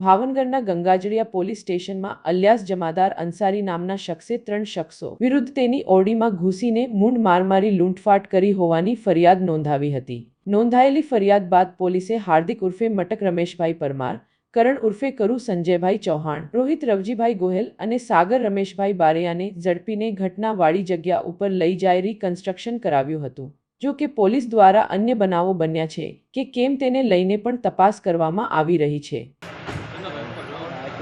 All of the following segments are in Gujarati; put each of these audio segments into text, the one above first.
ભાવનગરના ગંગાજળિયા પોલીસ સ્ટેશનમાં અલ્યાસ જમાદાર અંસારી નામના શખ્સે ત્રણ શખ્સો વિરુદ્ધ તેની ઓરડીમાં ઘૂસીને મૂંઢ માર મારી લૂંટફાટ કરી હોવાની ફરિયાદ નોંધાવી હતી. નોંધાયેલી ફરિયાદ બાદ પોલીસે હાર્દિક ઉર્ફે મટક રમેશભાઈ પરમાર, કરણ ઉર્ફે કરુ સંજયભાઈ ચૌહાણ, રોહિત રવજીભાઈ ગોહેલ અને સાગર રમેશભાઈ બારૈયાને ઝડપીને ઘટનાવાળી જગ્યા ઉપર લઈ જાય રીકન્સ્ટ્રક્શન કરાવ્યું હતું. જો કે પોલીસ દ્વારા અન્ય બનાવો બન્યા છે કે કેમ તેને લઈને પણ તપાસ કરવામાં આવી રહી છે.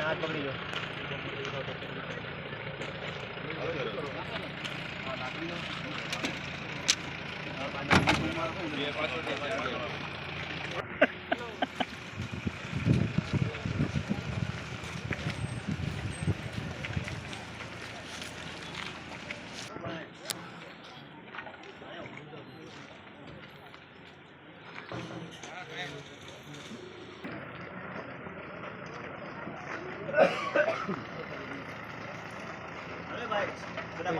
હાથ પકડી Thank you. আরে ভাই এটা